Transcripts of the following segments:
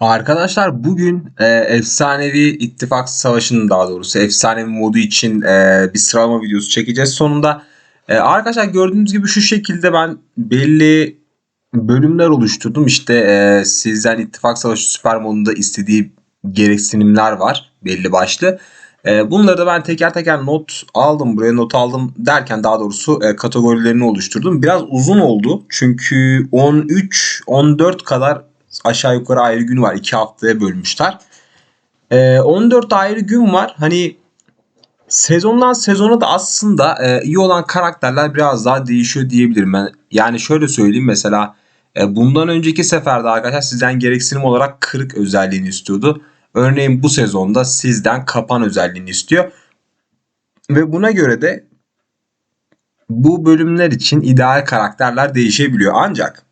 Arkadaşlar bugün e, efsanevi ittifak savaşının daha doğrusu efsanevi modu için e, bir sıralama videosu çekeceğiz sonunda. E, arkadaşlar gördüğünüz gibi şu şekilde ben belli bölümler oluşturdum. İşte e, sizden ittifak savaşı süper modunda istediği gereksinimler var belli başlı. E, bunları da ben teker teker not aldım buraya not aldım derken daha doğrusu e, kategorilerini oluşturdum. Biraz uzun oldu çünkü 13-14 kadar aşağı yukarı ayrı gün var. 2 haftaya bölmüşler. Ee, 14 ayrı gün var. Hani sezondan sezona da aslında e, iyi olan karakterler biraz daha değişiyor diyebilirim. Ben yani şöyle söyleyeyim mesela e, bundan önceki seferde arkadaşlar sizden gereksinim olarak kırık özelliğini istiyordu. Örneğin bu sezonda sizden kapan özelliğini istiyor. Ve buna göre de bu bölümler için ideal karakterler değişebiliyor. Ancak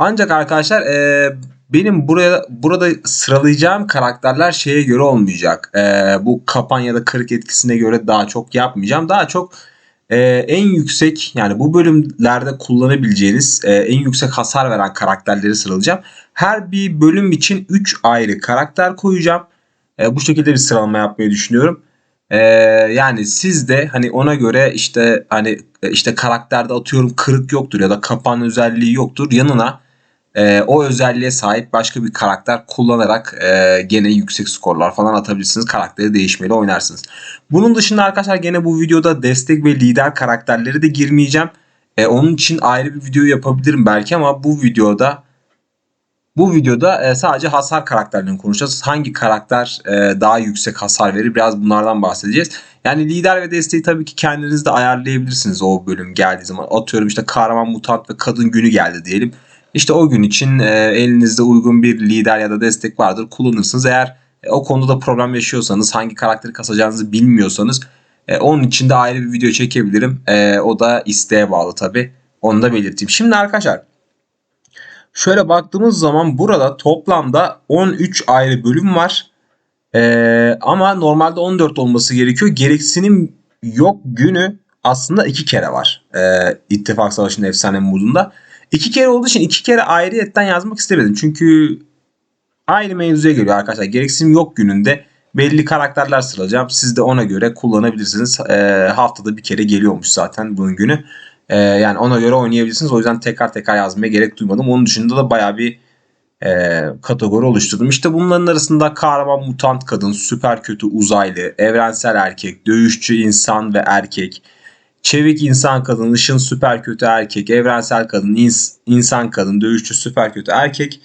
ancak arkadaşlar e, benim buraya burada sıralayacağım karakterler şeye göre olmayacak. E, bu kapan ya da kırık etkisine göre daha çok yapmayacağım. Daha çok e, en yüksek yani bu bölümlerde kullanabileceğiniz e, en yüksek hasar veren karakterleri sıralayacağım. Her bir bölüm için 3 ayrı karakter koyacağım. E, bu şekilde bir sıralama yapmayı düşünüyorum. Ee, yani siz de hani ona göre işte hani işte karakterde atıyorum kırık yoktur ya da kapan özelliği yoktur. Yanına e, o özelliğe sahip başka bir karakter kullanarak e, gene yüksek skorlar falan atabilirsiniz. Karakteri değişmeli oynarsınız. Bunun dışında arkadaşlar gene bu videoda destek ve lider karakterleri de girmeyeceğim. E, onun için ayrı bir video yapabilirim belki ama bu videoda bu videoda e, sadece hasar karakterlerini konuşacağız. Hangi karakter e, daha yüksek hasar verir biraz bunlardan bahsedeceğiz. Yani lider ve desteği tabii ki kendiniz de ayarlayabilirsiniz o bölüm geldiği zaman. Atıyorum işte kahraman mutant ve kadın günü geldi diyelim. İşte o gün için e, elinizde uygun bir lider ya da destek vardır kullanırsınız. Eğer e, o konuda problem yaşıyorsanız hangi karakteri kasacağınızı bilmiyorsanız e, onun için de ayrı bir video çekebilirim. O da isteğe bağlı tabi. Onu da belirteyim. Şimdi arkadaşlar şöyle baktığımız zaman burada toplamda 13 ayrı bölüm var. Ama normalde 14 olması gerekiyor. Gereksinim yok günü aslında iki kere var. İttifak Savaşı'nın efsane modunda. İki kere olduğu için iki kere ayrıyetten yazmak istemedim. Çünkü aynı mevzuya geliyor arkadaşlar. Gereksinim yok gününde belli karakterler sıralayacağım. Siz de ona göre kullanabilirsiniz. E, haftada bir kere geliyormuş zaten bunun günü. E, yani ona göre oynayabilirsiniz. O yüzden tekrar tekrar yazmaya gerek duymadım. Onun dışında da baya bir e, kategori oluşturdum. İşte bunların arasında kahraman mutant kadın, süper kötü uzaylı, evrensel erkek, dövüşçü insan ve erkek, Çevik insan kadın, ışın süper kötü erkek, evrensel kadın, ins insan kadın, dövüşçü süper kötü erkek,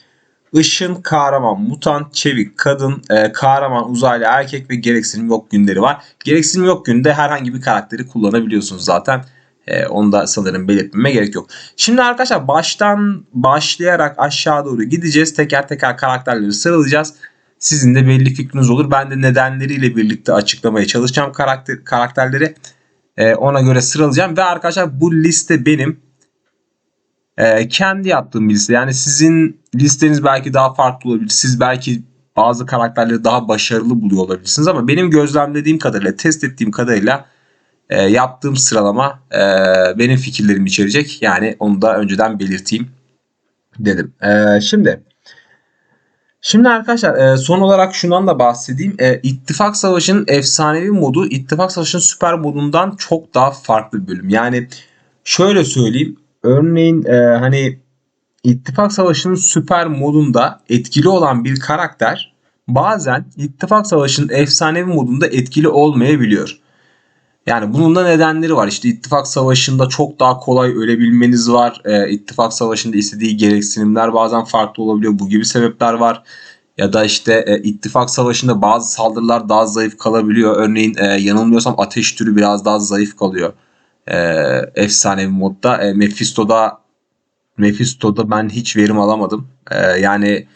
ışın kahraman, mutant, çevik kadın, e, kahraman, uzaylı erkek ve gereksinim yok günleri var. Gereksinim yok günde herhangi bir karakteri kullanabiliyorsunuz zaten. E, onu da sanırım belirtmeme gerek yok. Şimdi arkadaşlar baştan başlayarak aşağı doğru gideceğiz. Teker teker karakterleri sıralayacağız. Sizin de belli fikriniz olur. Ben de nedenleriyle birlikte açıklamaya çalışacağım karakter, karakterleri. E, ona göre sıralayacağım. Ve arkadaşlar bu liste benim e, kendi yaptığım bir liste. Yani sizin listeniz belki daha farklı olabilir. Siz belki bazı karakterleri daha başarılı buluyor olabilirsiniz. Ama benim gözlemlediğim kadarıyla, test ettiğim kadarıyla e, yaptığım sıralama e, benim fikirlerimi içerecek. Yani onu da önceden belirteyim dedim. E, şimdi Şimdi arkadaşlar e, son olarak şundan da bahsedeyim. E, İttifak Savaşı'nın efsanevi modu İttifak Savaşı'nın süper modundan çok daha farklı bir bölüm. Yani şöyle söyleyeyim. Örneğin e, hani İttifak Savaşı'nın süper modunda etkili olan bir karakter bazen İttifak Savaşı'nın efsanevi modunda etkili olmayabiliyor. Yani bunun da nedenleri var. İşte ittifak savaşında çok daha kolay ölebilmeniz var. E, ittifak savaşında istediği gereksinimler bazen farklı olabiliyor. Bu gibi sebepler var. Ya da işte e, ittifak savaşında bazı saldırılar daha zayıf kalabiliyor. Örneğin e, yanılmıyorsam ateş türü biraz daha zayıf kalıyor. E, efsanevi modda. E, Mephisto'da Mephisto'da ben hiç verim alamadım. E, yani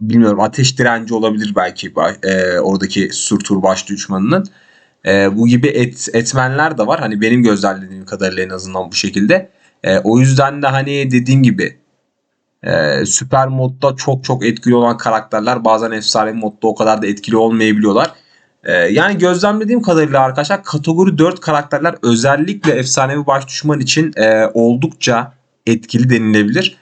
bilmiyorum ateş direnci olabilir belki e, oradaki Surtur başlı düşmanının. E, bu gibi et, etmenler de var. Hani benim gözlemlediğim kadarıyla en azından bu şekilde. E, o yüzden de hani dediğim gibi e, süper modda çok çok etkili olan karakterler bazen efsane modda o kadar da etkili olmayabiliyorlar. E, yani gözlemlediğim kadarıyla arkadaşlar kategori 4 karakterler özellikle efsanevi baş düşman için e, oldukça etkili denilebilir.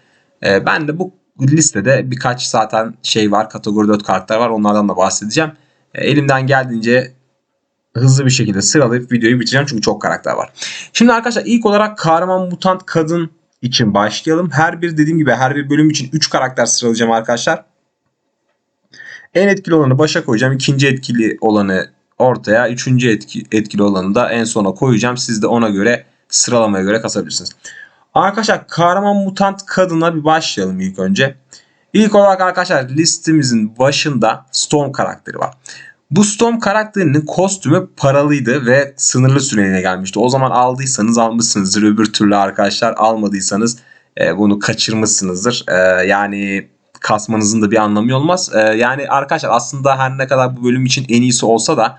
E, ben de bu listede birkaç zaten şey var. Kategori 4 karakter var. Onlardan da bahsedeceğim. E, elimden geldiğince hızlı bir şekilde sıralayıp videoyu bitireceğim çünkü çok karakter var. Şimdi arkadaşlar ilk olarak kahraman mutant kadın için başlayalım. Her bir dediğim gibi her bir bölüm için 3 karakter sıralayacağım arkadaşlar. En etkili olanı başa koyacağım. ikinci etkili olanı ortaya. Üçüncü etki, etkili olanı da en sona koyacağım. Siz de ona göre sıralamaya göre kasabilirsiniz. Arkadaşlar kahraman mutant kadına bir başlayalım ilk önce. İlk olarak arkadaşlar listemizin başında Storm karakteri var. Bu Storm karakterinin kostümü paralıydı ve sınırlı süreliğine gelmişti. O zaman aldıysanız almışsınızdır. Öbür türlü arkadaşlar almadıysanız e, bunu kaçırmışsınızdır. E, yani kasmanızın da bir anlamı olmaz. E, yani arkadaşlar aslında her ne kadar bu bölüm için en iyisi olsa da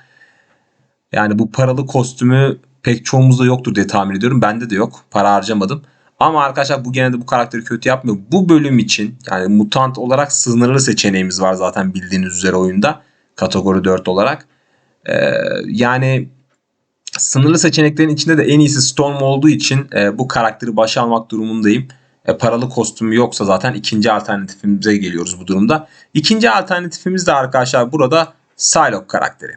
yani bu paralı kostümü pek çoğumuzda yoktur diye tahmin ediyorum. Bende de yok. Para harcamadım. Ama arkadaşlar bu gene de bu karakteri kötü yapmıyor. Bu bölüm için yani mutant olarak sınırlı seçeneğimiz var zaten bildiğiniz üzere oyunda. Kategori 4 olarak. Ee, yani sınırlı seçeneklerin içinde de en iyisi Storm olduğu için e, bu karakteri başa almak durumundayım. E, paralı kostümü yoksa zaten ikinci alternatifimize geliyoruz bu durumda. İkinci alternatifimiz de arkadaşlar burada Psylocke karakteri.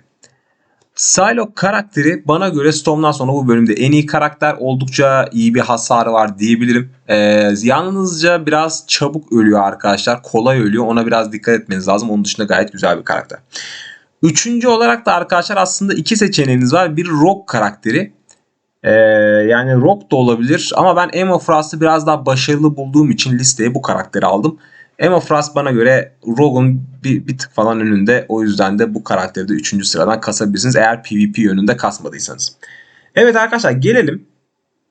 Psylocke karakteri bana göre Storm'dan sonra bu bölümde en iyi karakter. Oldukça iyi bir hasarı var diyebilirim. Ee, yalnızca biraz çabuk ölüyor arkadaşlar. Kolay ölüyor. Ona biraz dikkat etmeniz lazım. Onun dışında gayet güzel bir karakter. Üçüncü olarak da arkadaşlar aslında iki seçeneğiniz var. Bir Rock karakteri. Ee, yani Rock da olabilir. Ama ben Emma Frost'ı biraz daha başarılı bulduğum için listeye bu karakteri aldım. Emma Frost bana göre Rogue'un bir, bir tık falan önünde. O yüzden de bu karakteri de 3. sıradan kasabilirsiniz. Eğer PvP yönünde kasmadıysanız. Evet arkadaşlar gelelim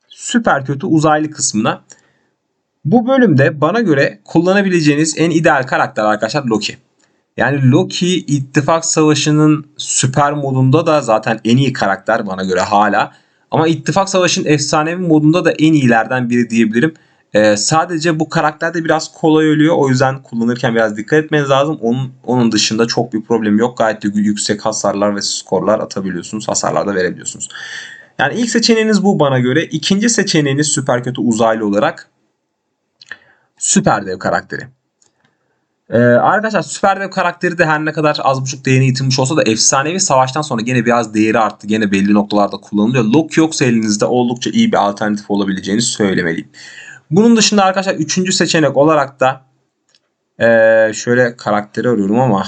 süper kötü uzaylı kısmına. Bu bölümde bana göre kullanabileceğiniz en ideal karakter arkadaşlar Loki. Yani Loki ittifak savaşının süper modunda da zaten en iyi karakter bana göre hala. Ama ittifak savaşının efsanevi modunda da en iyilerden biri diyebilirim. Ee, sadece bu karakterde biraz kolay ölüyor. O yüzden kullanırken biraz dikkat etmeniz lazım. Onun, onun dışında çok bir problem yok. Gayet de yüksek hasarlar ve skorlar atabiliyorsunuz. Hasarlar da verebiliyorsunuz. Yani ilk seçeneğiniz bu bana göre. İkinci seçeneğiniz süper kötü uzaylı olarak süper dev karakteri. Ee, arkadaşlar süper dev karakteri de her ne kadar az buçuk değerini yitirmiş olsa da efsanevi savaştan sonra gene biraz değeri arttı. Gene belli noktalarda kullanılıyor. Loki yoksa elinizde oldukça iyi bir alternatif olabileceğini söylemeliyim. Bunun dışında arkadaşlar üçüncü seçenek olarak da ee, şöyle karakteri arıyorum ama.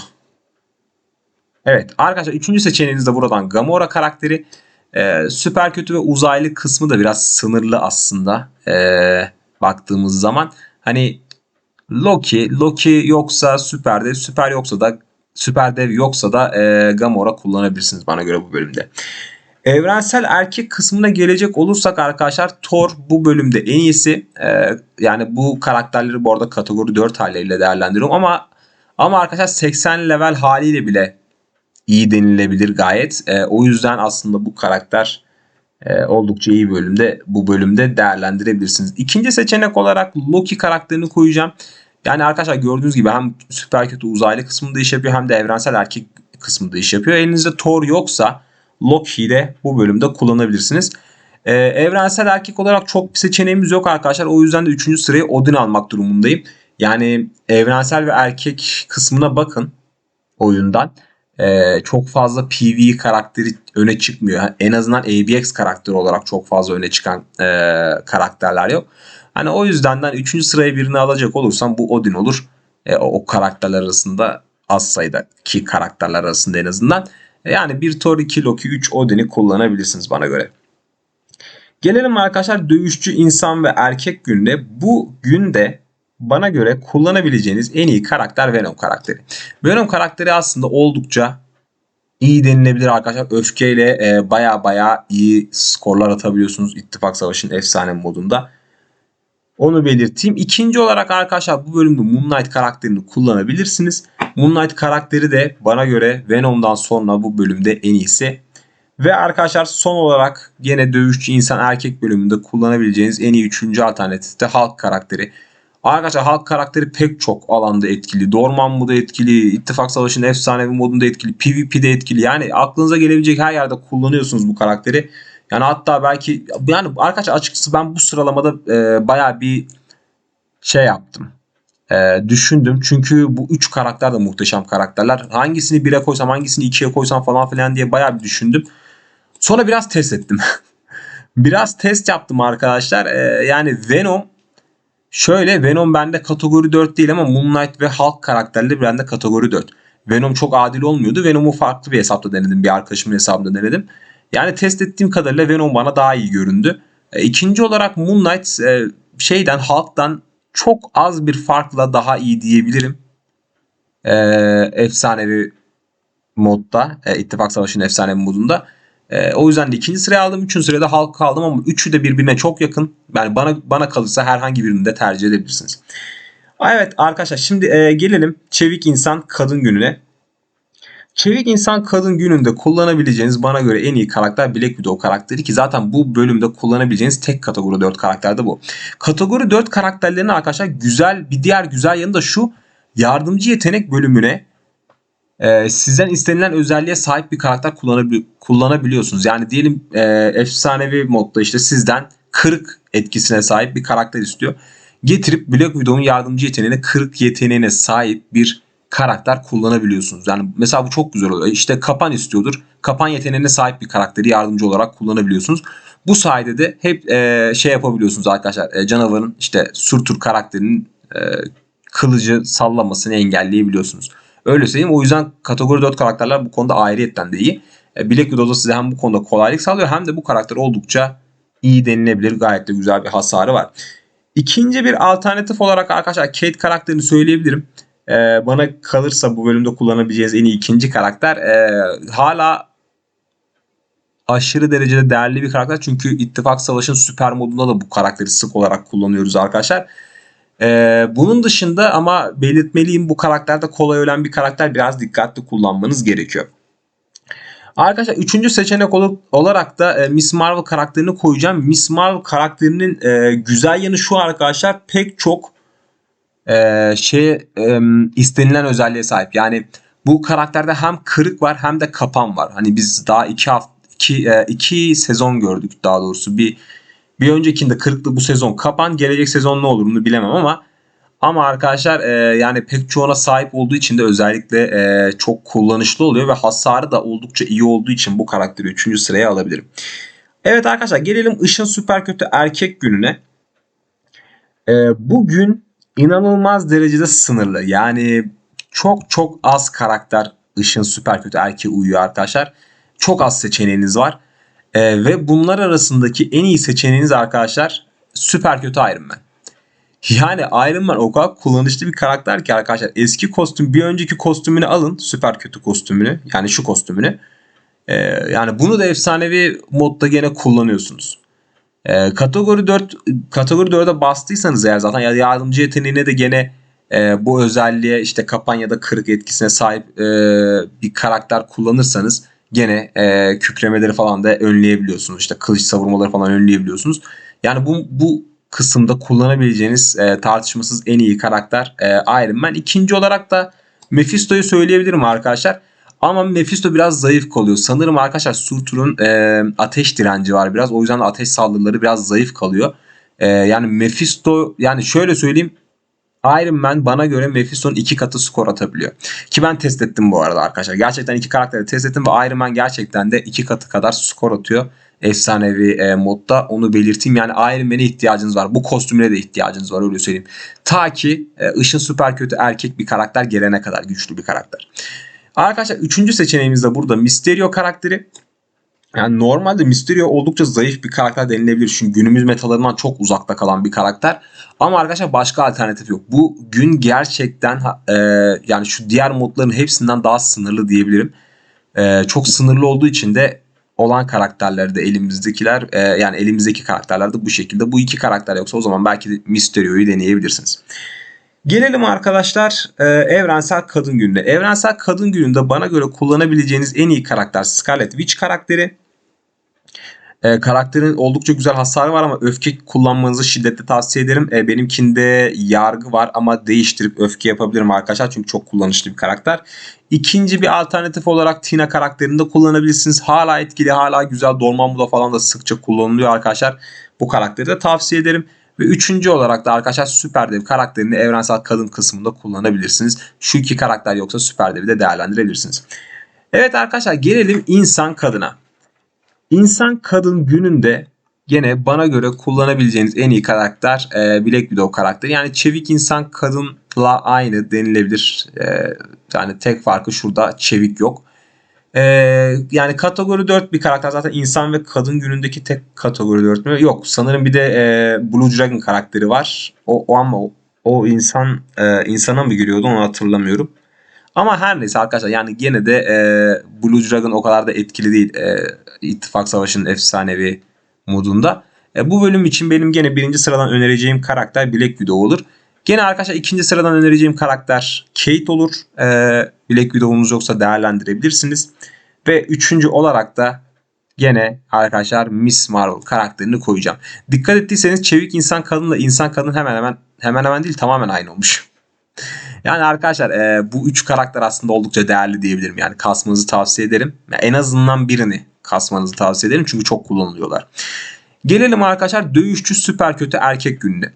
Evet arkadaşlar üçüncü seçeneğiniz de buradan Gamora karakteri. Ee, süper kötü ve uzaylı kısmı da biraz sınırlı aslında ee, baktığımız zaman. Hani Loki Loki yoksa süper dev süper yoksa da süper dev yoksa da e, Gamora kullanabilirsiniz bana göre bu bölümde. Evrensel erkek kısmına gelecek olursak arkadaşlar Thor bu bölümde en iyisi. Ee, yani bu karakterleri bu arada kategori 4 haliyle değerlendiriyorum ama ama arkadaşlar 80 level haliyle bile iyi denilebilir gayet. Ee, o yüzden aslında bu karakter e, oldukça iyi bölümde bu bölümde değerlendirebilirsiniz. İkinci seçenek olarak Loki karakterini koyacağım. Yani arkadaşlar gördüğünüz gibi hem süper kötü uzaylı kısmında iş yapıyor hem de evrensel erkek kısmında iş yapıyor. Elinizde Thor yoksa Loki'yi de bu bölümde kullanabilirsiniz. Ee, evrensel erkek olarak çok bir seçeneğimiz yok arkadaşlar. O yüzden de 3. sırayı Odin almak durumundayım. Yani evrensel ve erkek kısmına bakın oyundan. Ee, çok fazla PvE karakteri öne çıkmıyor. Yani en azından ABX karakteri olarak çok fazla öne çıkan e, karakterler yok. Hani o yüzdenden 3. sıraya birini alacak olursam bu Odin olur. E, o, karakterler arasında az sayıdaki karakterler arasında en azından. Yani bir Thor 2 Loki 3 Odin'i kullanabilirsiniz bana göre. Gelelim arkadaşlar dövüşçü insan ve erkek gününe. Bu günde bana göre kullanabileceğiniz en iyi karakter Venom karakteri. Venom karakteri aslında oldukça iyi denilebilir arkadaşlar. Öfkeyle e, baya baya iyi skorlar atabiliyorsunuz İttifak Savaşı'nın efsane modunda. Onu belirteyim. İkinci olarak arkadaşlar bu bölümde Moonlight karakterini kullanabilirsiniz. Moonlight karakteri de bana göre Venom'dan sonra bu bölümde en iyisi. Ve arkadaşlar son olarak yine dövüşçü insan erkek bölümünde kullanabileceğiniz en iyi üçüncü alternatif de Hulk karakteri. Arkadaşlar Hulk karakteri pek çok alanda etkili. Dorman modu etkili, İttifak Savaşı'nın efsanevi modunda etkili, PvP'de etkili. Yani aklınıza gelebilecek her yerde kullanıyorsunuz bu karakteri. Yani hatta belki yani arkadaşlar açıkçası ben bu sıralamada e, baya bir şey yaptım. e, düşündüm. Çünkü bu üç karakter de muhteşem karakterler. Hangisini 1'e koysam hangisini 2'ye koysam falan filan diye bayağı bir düşündüm. Sonra biraz test ettim. biraz test yaptım arkadaşlar. E, yani Venom şöyle Venom bende kategori 4 değil ama Moonlight ve Hulk karakterleri bende kategori 4. Venom çok adil olmuyordu. Venom'u farklı bir hesapta denedim. Bir arkadaşımın hesabında denedim. Yani test ettiğim kadarıyla Venom bana daha iyi göründü. E, ikinci olarak Moonlight e, şeyden Hulk'tan çok az bir farkla daha iyi diyebilirim. E, efsanevi modda. E, İttifak Savaşı'nın efsanevi modunda. E, o yüzden de ikinci sıraya aldım. Üçüncü sırada Hulk kaldım ama üçü de birbirine çok yakın. Yani bana bana kalırsa herhangi birini de tercih edebilirsiniz. Evet arkadaşlar şimdi e, gelelim Çevik İnsan Kadın Günü'ne. Çevik İnsan Kadın Günü'nde kullanabileceğiniz bana göre en iyi karakter Black Widow karakteri ki zaten bu bölümde kullanabileceğiniz tek kategori 4 karakter de bu. Kategori 4 karakterlerin arkadaşlar güzel bir diğer güzel yanı da şu yardımcı yetenek bölümüne e, sizden istenilen özelliğe sahip bir karakter kullanabil- kullanabiliyorsunuz. Yani diyelim e, efsanevi modda işte sizden kırık etkisine sahip bir karakter istiyor. Getirip Black Widow'un yardımcı yeteneğine kırık yeteneğine sahip bir karakter kullanabiliyorsunuz. Yani mesela bu çok güzel oluyor. İşte kapan istiyordur. Kapan yeteneğine sahip bir karakteri yardımcı olarak kullanabiliyorsunuz. Bu sayede de hep e, şey yapabiliyorsunuz arkadaşlar. E, canavarın işte Surtur karakterinin e, kılıcı sallamasını engelleyebiliyorsunuz. Öyle söyleyeyim. O yüzden kategori 4 karakterler bu konuda ayrıyetten de iyi. E, Black Widow da size hem bu konuda kolaylık sağlıyor hem de bu karakter oldukça iyi denilebilir. Gayet de güzel bir hasarı var. İkinci bir alternatif olarak arkadaşlar Kate karakterini söyleyebilirim. Ee, bana kalırsa bu bölümde kullanabileceğiniz en iyi ikinci karakter. Ee, hala aşırı derecede değerli bir karakter. Çünkü İttifak Savaşı'nın süper modunda da bu karakteri sık olarak kullanıyoruz arkadaşlar. Ee, bunun dışında ama belirtmeliyim bu karakterde kolay ölen bir karakter biraz dikkatli kullanmanız gerekiyor. Arkadaşlar üçüncü seçenek olarak da e, Miss Marvel karakterini koyacağım. Miss Marvel karakterinin e, güzel yanı şu arkadaşlar pek çok e, şey e, istenilen özelliğe sahip. Yani bu karakterde hem kırık var hem de kapan var. Hani biz daha iki hafta iki, e, iki sezon gördük daha doğrusu. Bir bir öncekinde kırıklı bu sezon kapan. Gelecek sezon ne olur bunu bilemem ama ama arkadaşlar e, yani pek çoğuna sahip olduğu için de özellikle e, çok kullanışlı oluyor ve hasarı da oldukça iyi olduğu için bu karakteri 3. sıraya alabilirim. Evet arkadaşlar gelelim Işın Süper Kötü Erkek gününe. E, bugün inanılmaz derecede sınırlı. Yani çok çok az karakter Işın Süper Kötü Erkeğe uyuyor arkadaşlar. Çok az seçeneğiniz var. E, ve bunlar arasındaki en iyi seçeneğiniz arkadaşlar Süper Kötü Iron Man. Yani Iron Man o kadar kullanışlı bir karakter ki arkadaşlar. Eski kostüm bir önceki kostümünü alın. Süper kötü kostümünü. Yani şu kostümünü. Ee, yani bunu da efsanevi modda gene kullanıyorsunuz. Ee, kategori 4 kategori 4'e bastıysanız eğer zaten yardımcı yeteneğine de gene e, bu özelliğe işte kampanyada kırık etkisine sahip e, bir karakter kullanırsanız gene e, kükremeleri falan da önleyebiliyorsunuz. İşte kılıç savurmaları falan önleyebiliyorsunuz. Yani bu bu kısımda kullanabileceğiniz e, tartışmasız en iyi karakter e, Iron Man. İkinci olarak da Mephisto'yu söyleyebilirim arkadaşlar. Ama Mephisto biraz zayıf kalıyor. Sanırım arkadaşlar Surtur'un e, ateş direnci var biraz. O yüzden de ateş saldırıları biraz zayıf kalıyor. E, yani Mephisto yani şöyle söyleyeyim. Iron Man bana göre Mephisto'nun iki katı skor atabiliyor. Ki ben test ettim bu arada arkadaşlar. Gerçekten iki karakteri test ettim ve Iron Man gerçekten de iki katı kadar skor atıyor efsanevi e, modda onu belirteyim. Yani Iron Man'e ihtiyacınız var. Bu kostümüne de ihtiyacınız var öyle söyleyeyim. Ta ki e, Işın süper kötü erkek bir karakter gelene kadar güçlü bir karakter. Arkadaşlar üçüncü seçeneğimiz de burada Mysterio karakteri. Yani normalde Mysterio oldukça zayıf bir karakter denilebilir. Çünkü günümüz metalarından çok uzakta kalan bir karakter. Ama arkadaşlar başka alternatif yok. Bu gün gerçekten e, yani şu diğer modların hepsinden daha sınırlı diyebilirim. E, çok sınırlı olduğu için de olan karakterleri de elimizdekiler e, yani elimizdeki karakterler de bu şekilde. Bu iki karakter yoksa o zaman belki de Mysterio'yu deneyebilirsiniz. Gelelim arkadaşlar e, Evrensel Kadın Günü'ne. Evrensel Kadın Günü'nde bana göre kullanabileceğiniz en iyi karakter Scarlet Witch karakteri. E, karakterin oldukça güzel hasarı var ama öfke kullanmanızı şiddetle tavsiye ederim. E, benimkinde yargı var ama değiştirip öfke yapabilirim arkadaşlar. Çünkü çok kullanışlı bir karakter. İkinci bir alternatif olarak Tina karakterini de kullanabilirsiniz. Hala etkili, hala güzel. Dormammu'da falan da sıkça kullanılıyor arkadaşlar. Bu karakteri de tavsiye ederim. Ve üçüncü olarak da arkadaşlar Süper Dev karakterini evrensel kadın kısmında kullanabilirsiniz. Şu iki karakter yoksa Süper Dev'i de değerlendirebilirsiniz. Evet arkadaşlar gelelim insan kadına. İnsan kadın gününde gene bana göre kullanabileceğiniz en iyi karakter e, Black Widow karakteri. Yani çevik insan kadınla aynı denilebilir. E, yani tek farkı şurada çevik yok. E, yani kategori 4 bir karakter zaten insan ve kadın günündeki tek kategori 4 mü? Yok sanırım bir de e, Blue Dragon karakteri var. O, o ama o, o insan e, insana mı giriyordu onu hatırlamıyorum. Ama her neyse arkadaşlar yani gene de e, Blue Dragon o kadar da etkili değil. E, İttifak Savaşı'nın efsanevi modunda. E, bu bölüm için benim gene birinci sıradan önereceğim karakter Black Widow olur. Gene arkadaşlar ikinci sıradan önereceğim karakter Kate olur. E, Black Widow'unuz yoksa değerlendirebilirsiniz. Ve üçüncü olarak da gene arkadaşlar Miss Marvel karakterini koyacağım. Dikkat ettiyseniz çevik insan kadınla insan kadın hemen hemen hemen hemen değil tamamen aynı olmuş. Yani arkadaşlar e, bu üç karakter aslında oldukça değerli diyebilirim. Yani kasmanızı tavsiye ederim. En azından birini kasmanızı tavsiye ederim çünkü çok kullanılıyorlar. Gelelim arkadaşlar dövüşçü süper kötü erkek gününe.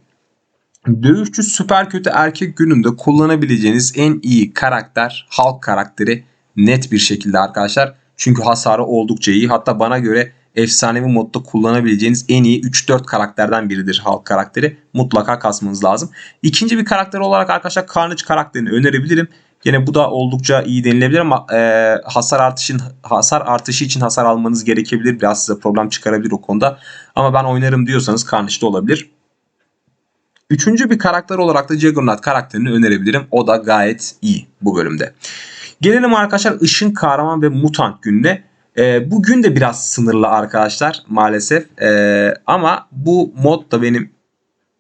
Dövüşçü süper kötü erkek gününde kullanabileceğiniz en iyi karakter Hulk karakteri net bir şekilde arkadaşlar. Çünkü hasarı oldukça iyi. Hatta bana göre efsanevi modda kullanabileceğiniz en iyi 3-4 karakterden biridir Hulk karakteri. Mutlaka kasmanız lazım. İkinci bir karakter olarak arkadaşlar Carnage karakterini önerebilirim. Yine bu da oldukça iyi denilebilir ama e, hasar artışın hasar artışı için hasar almanız gerekebilir. Biraz size problem çıkarabilir o konuda. Ama ben oynarım diyorsanız Carnage'de olabilir. Üçüncü bir karakter olarak da Juggernaut karakterini önerebilirim. O da gayet iyi bu bölümde. Gelelim arkadaşlar ışın kahraman ve mutant gününe. E, bu gün de biraz sınırlı arkadaşlar maalesef. E, ama bu mod da benim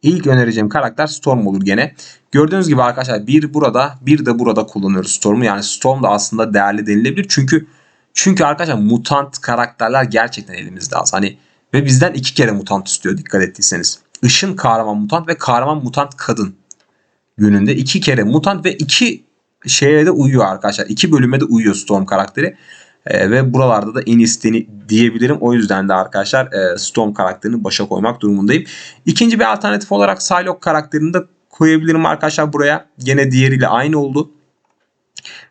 ilk önereceğim karakter Storm olur gene. Gördüğünüz gibi arkadaşlar bir burada bir de burada kullanıyoruz Storm'u. Yani Storm da aslında değerli denilebilir. Çünkü çünkü arkadaşlar mutant karakterler gerçekten elimizde az. Hani ve bizden iki kere mutant istiyor dikkat ettiyseniz. Işın kahraman mutant ve kahraman mutant kadın gününde iki kere mutant ve iki şeye de uyuyor arkadaşlar. İki bölüme de uyuyor Storm karakteri. E, ve buralarda da en isteni diyebilirim. O yüzden de arkadaşlar e, Storm karakterini başa koymak durumundayım. İkinci bir alternatif olarak Psylocke karakterini de koyabilirim arkadaşlar buraya. Gene diğeriyle aynı oldu.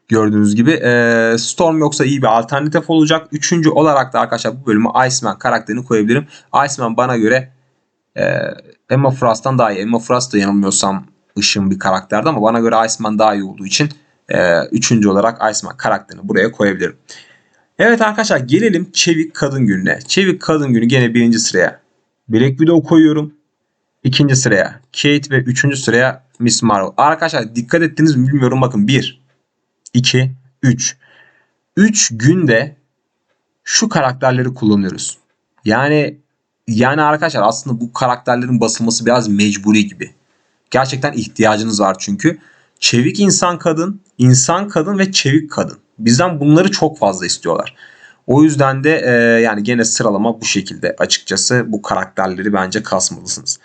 Gördüğünüz gibi e, Storm yoksa iyi bir alternatif olacak. Üçüncü olarak da arkadaşlar bu bölümü Iceman karakterini koyabilirim. Iceman bana göre e, Emma Frost'tan daha iyi. Emma Frost da yanılmıyorsam ışın bir karakterdi ama bana göre Iceman daha iyi olduğu için e, üçüncü olarak Iceman karakterini buraya koyabilirim. Evet arkadaşlar gelelim Çevik Kadın Günü'ne. Çevik Kadın Günü gene birinci sıraya Black Widow koyuyorum. İkinci sıraya Kate ve üçüncü sıraya Miss Marvel. Arkadaşlar dikkat ettiniz mi bilmiyorum bakın 1, 2, 3. 3 günde şu karakterleri kullanıyoruz. Yani yani arkadaşlar aslında bu karakterlerin basılması biraz mecburi gibi. Gerçekten ihtiyacınız var çünkü. Çevik insan kadın, insan kadın ve çevik kadın. Bizden bunları çok fazla istiyorlar. O yüzden de e, yani gene sıralama bu şekilde açıkçası bu karakterleri bence kasmalısınız.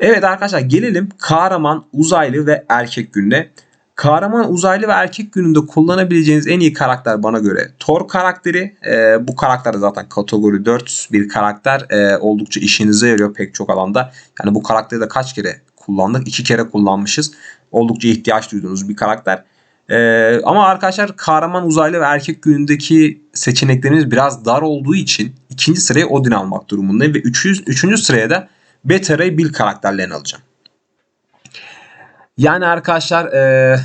Evet arkadaşlar gelelim kahraman, uzaylı ve erkek gününe. Kahraman, uzaylı ve erkek gününde kullanabileceğiniz en iyi karakter bana göre Thor karakteri. E, bu karakter zaten kategori 4 bir karakter. E, oldukça işinize yarıyor pek çok alanda. Yani bu karakteri de kaç kere kullandık? İki kere kullanmışız. Oldukça ihtiyaç duyduğunuz bir karakter. Ee, ama arkadaşlar kahraman uzaylı ve erkek günündeki seçeneklerimiz biraz dar olduğu için ikinci sıraya Odin almak durumundayım ve üçüncü, üçüncü sıraya da Beta Ray Bill karakterlerini alacağım. Yani arkadaşlar e,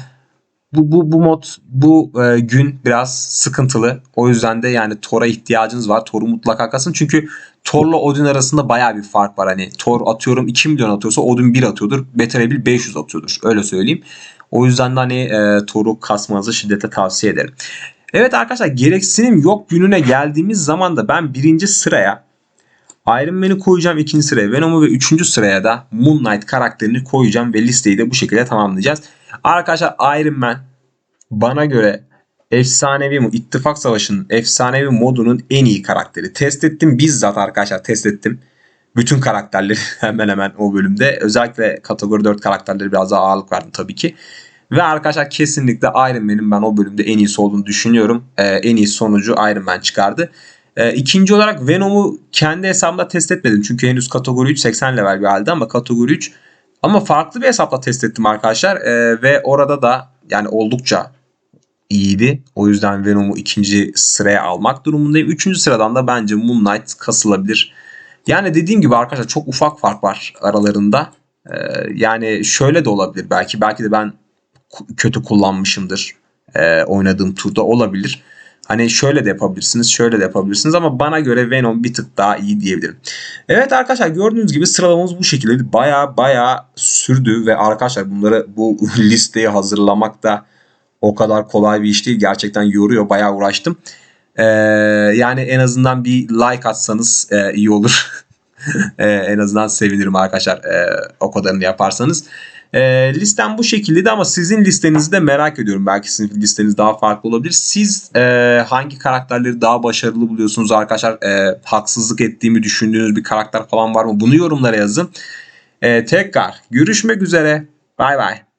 bu, bu, bu mod bu e, gün biraz sıkıntılı. O yüzden de yani Thor'a ihtiyacınız var. Thor'u mutlaka kasın. Çünkü Thor'la Odin arasında baya bir fark var. Hani Thor atıyorum 2 milyon atıyorsa Odin 1 atıyordur. Bill 500 atıyordur. Öyle söyleyeyim. O yüzden de hani e, Thor'u kasmanızı şiddetle tavsiye ederim. Evet arkadaşlar gereksinim yok gününe geldiğimiz zaman da ben birinci sıraya Iron Man'i koyacağım ikinci sıraya Venom'u ve üçüncü sıraya da Moon Knight karakterini koyacağım ve listeyi de bu şekilde tamamlayacağız. Arkadaşlar Iron Man bana göre efsanevi ittifak savaşının efsanevi modunun en iyi karakteri. Test ettim bizzat arkadaşlar test ettim. Bütün karakterleri hemen hemen o bölümde. Özellikle kategori 4 karakterleri biraz daha ağırlık verdim tabii ki. Ve arkadaşlar kesinlikle Iron Man'in ben o bölümde en iyisi olduğunu düşünüyorum. Ee, en iyi sonucu Iron Man çıkardı. E, ikinci olarak Venom'u kendi hesabımda test etmedim. Çünkü henüz kategori 3 80 level bir halde ama kategori 3 ama farklı bir hesapla test ettim arkadaşlar. E, ve orada da yani oldukça iyiydi. O yüzden Venom'u ikinci sıraya almak durumundayım. Üçüncü sıradan da bence Moon Knight kasılabilir. Yani dediğim gibi arkadaşlar çok ufak fark var aralarında. Ee, yani şöyle de olabilir belki. Belki de ben kötü kullanmışımdır. Ee, oynadığım turda olabilir. Hani şöyle de yapabilirsiniz, şöyle de yapabilirsiniz ama bana göre Venom bir tık daha iyi diyebilirim. Evet arkadaşlar gördüğünüz gibi sıralamamız bu şekilde baya baya sürdü ve arkadaşlar bunları bu listeyi hazırlamak da o kadar kolay bir iş değil. Gerçekten yoruyor. Bayağı uğraştım. Ee, yani en azından bir like atsanız e, iyi olur. Ee, en azından sevinirim arkadaşlar e, o kadarını yaparsanız. E, listem bu şekildeydi ama sizin listenizi de merak ediyorum. Belki sizin listeniz daha farklı olabilir. Siz e, hangi karakterleri daha başarılı buluyorsunuz arkadaşlar? E, haksızlık ettiğimi düşündüğünüz bir karakter falan var mı? Bunu yorumlara yazın. E, tekrar görüşmek üzere. Bay bay.